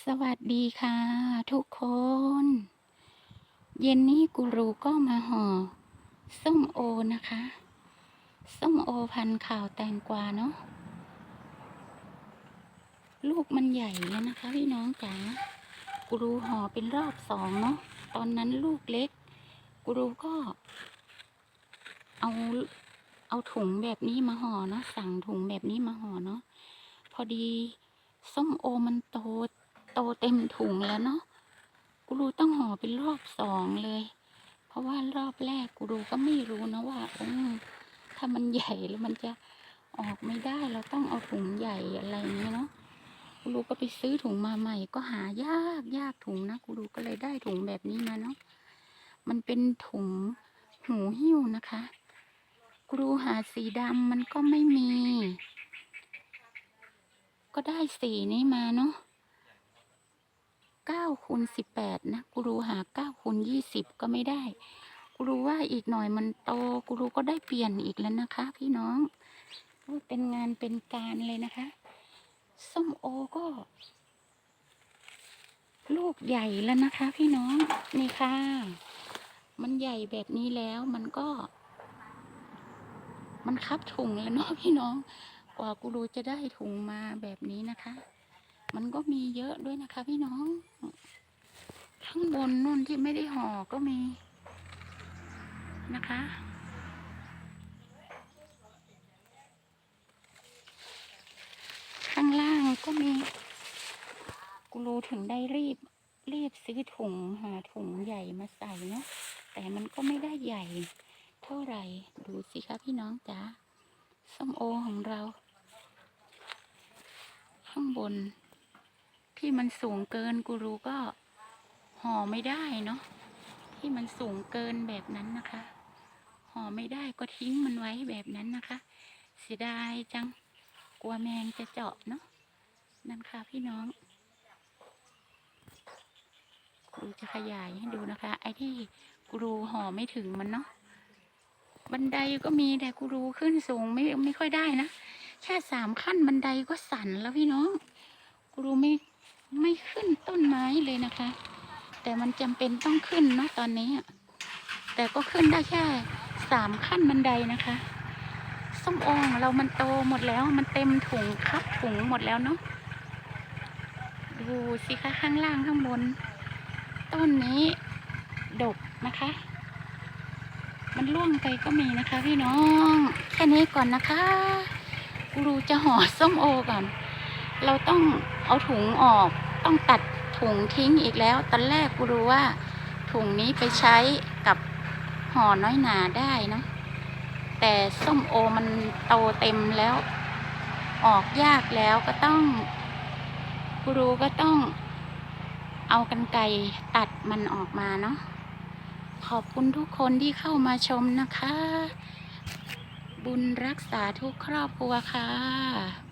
สวัสดีค่ะ ทุกคน เย็นนี้กูรูก็มาห่อ ส้มโอนะคะ ส้มโอพันข่าวแตงกวาเนาะลูกมันใหญ่แล้วนะคะ พี่น้องจ๋ากูรูห่อเป็นรอบสองเนาะตอนนั้นลูกเล็ก กูรูก็ เอาเอาถุงแบบนี้มาห่อเนาะสั่งถุงแบบนี้มาห่อเนาะพอดีส้มโอมันโต โตเต็มถุงแล้วเนาะกูรูต้องห่อเป็นรอบสองเลย เพราะว่ารอบแรกกูรูก็ไม่รู้นะว่าอถ้ามันใหญ่แล้วมันจะออกไม่ได้เราต้องเอาถุงใหญ่อะไรอย่างเงี้ยเนาะกูรูก็ไปซื้อถุงมาใหม่ ก็หายากยากถุงนะกูรูก็เลยได้ถุงแบบนี้มาเนาะมันเป็นถุงหูหิ้วนะคะกูรูหาสีดำมันก็ไม่มี ก็ได้สีนี้มาเนาะ เก้าคูณสิบแปดนะกูรู้หาเก้าคูณยี่สิบก็ไม่ได้กูรู้ว่าอีกหน่อยมันโตกูรู้ก็ได้เปลี่ยนอีกแล้วนะคะ พี่น้องเป็นงานเป็นการเลยนะคะส้มโอก็ ลูกใหญ่แล้วนะคะ พี่น้องนี่ค่ะ มันใหญ่แบบนี้แล้วมันก็ มันคับถุงแล้วเนาะพี่น้อง กว่ากูรู้จะได้ถุงมาแบบนี้นะคะ มันก็มีเยอะด้วยนะคะ พี่น้อง ข้างบนนู่นที่ไม่ได้ห่อก็มีนะคะ ข้างล่างก็มี กูรู้ถึงได้รีบ รีบซื้อถุงหาถุงใหญ่มาใส่เนาะแต่มันก็ไม่ได้ใหญ่ เท่าไหร่ ดูสิคะพี่น้องจ๋าส้มโอของเรา ข้างบน ที่มันสูงเกินกูรู้ก็ห่อไม่ได้เนาะที่มันสูงเกินแบบนั้นนะคะห่อไม่ได้ก็ทิ้งมันไว้แบบนั้นนะคะ เสียดายจังกลัวแมงจะเจาะเนาะนั่นค่ะพี่น้องครูจะขยายให้ดูนะคะ ไอ้ที่กูรูห่อไม่ถึงมันเนาะบันไดก็มีแต่กูรูขึ้นสูงไม่ไม่ค่อยได้นะ แค่สามขั้นบันไดก็สั่นแล้วพี่น้องกูรู้ไม่ ไม่ขึ้นต้นไม้เลยนะคะ แต่มันจำเป็นต้องขึ้นเนาะตอนนี้ แต่ก็ขึ้นได้แค่สามขั้นบันไดนะคะส้มโอของเรามันโตหมดแล้วมันเต็มถุงคับถุงหมดแล้วเนาะดูสิคะข้างล่างข้างบน ต้นนี้ ดกนะคะ มันล่วงไปก็มีนะคะ พี่น้อง แค่นี้ก่อนนะคะกูรูจะห่อส้มโอก่อน เราต้อง เอาถุงออกต้องตัดถุงทิ้งอีกแล้ว ตอนแรกกูรู้ว่า ถุงนี้ไปใช้กับห่อน้อยหนาได้เนะ แต่ส้มโอมันโตเต็มแล้ว ออกยากแล้วก็ต้องกูรู้ก็ต้องเอากันไกรตัดมันออกมาเนาะขอบคุณทุกคนที่เข้ามาชมนะคะ บุญรักษาทุกครอบครัวค่ะ